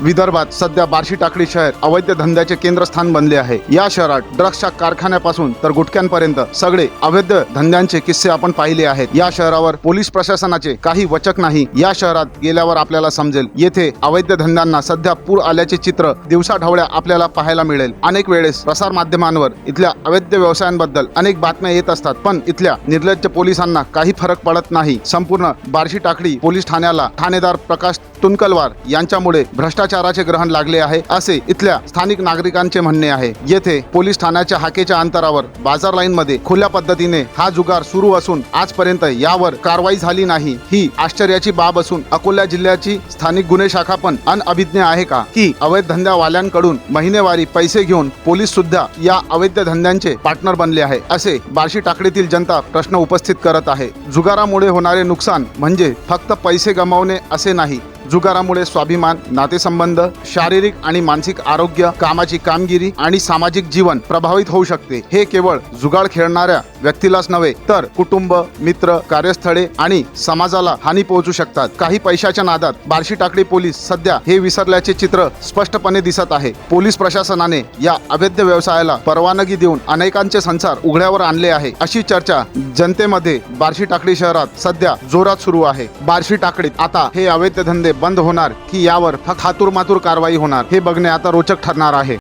विदर्भात सध्या बार्शी टाकळी शहर अवैध धंद्याचे केंद्रस्थान बनले आहे. या शहरात ड्रग्सच्या कारखान्यापासून तर गुटख्यांपर्यंत सगळे अवैध धंद्यांचे किस्से आपण पाहिले आहेत. या शहरावर पोलीस प्रशासनाचे काही वचक नाही. या शहरात गेल्यावर आपल्याला समजेल येथे अवैध धंद्यांना सध्या पूर आल्याचे चित्र दिवसाढवळ्या आपल्याला पाहायला मिळेल. अनेक वेळेस प्रसार माध्यमांवर इथल्या अवैध व्यवसायांबद्दल अनेक बातम्या येत असतात पण इथल्या निर्लज्ज पोलिसांना काही फरक पडत नाही. संपूर्ण बार्शी टाकळी पोलीस ठाण्याला ठाणेदार प्रकाश तुनकलवार यांच्यामुळे भ्रष्टाचार हिंसाचाराचे ग्रहण लागले आहे असे इथल्या स्थानिक नागरिकांचे म्हणणे आहे. येथे पोलीस ठाण्याच्या हाकेच्या अंतरावर बाजार लाईन मध्ये खुल्या पद्धतीने हा जुगार सुरू असून आजपर्यंत यावर कारवाई झाली नाही. ही आश्चर्याची बाब असून अकोला जिल्ह्याची स्थानिक गुन्हे शाखा पण अनअभिज्ञ आहे का? की अवैध धंद्यावाल्यांकडून महिनेवारी पैसे घेऊन पोलीस सुद्धा या अवैध धंद्यांचे पार्टनर बनले आहे असे बार्शी टाकडीतील जनता प्रश्न उपस्थित करत आहे. जुगारामुळे होणारे नुकसान म्हणजे फक्त पैसे गमावणे असे नाही जुगारामुळे स्वाभिमान नातेसंबंध शारीरिक आणि मानसिक आरोग्य कामाची कामगिरी आणि सामाजिक जीवन प्रभावित होऊ शकते. हे केवळ जुगार खेळणाऱ्या व्यक्तीलाच नव्हे तर कुटुंब मित्र कार्यस्थळे आणि समाजाला हानी पोहोचू शकतात. काही पैशाच्या नादात बार्शी टाकडी पोलीस सध्या हे विसरल्याचे चित्र स्पष्टपणे दिसत आहे. पोलीस प्रशासनाने या अवैध व्यवसायाला परवानगी देऊन अनेकांचे संसार उघड्यावर आणले आहे. अशी चर्चा जनतेमध्ये बार्शी टाकडी शहरात सध्या जोरात सुरू आहे. बार्शी टाकडीत आता हे अवैध धंदे बंद होणार की यावर फक्त हातूर मातूर कारवाई होणार हे बघणे आता रोचक ठरणार आहे.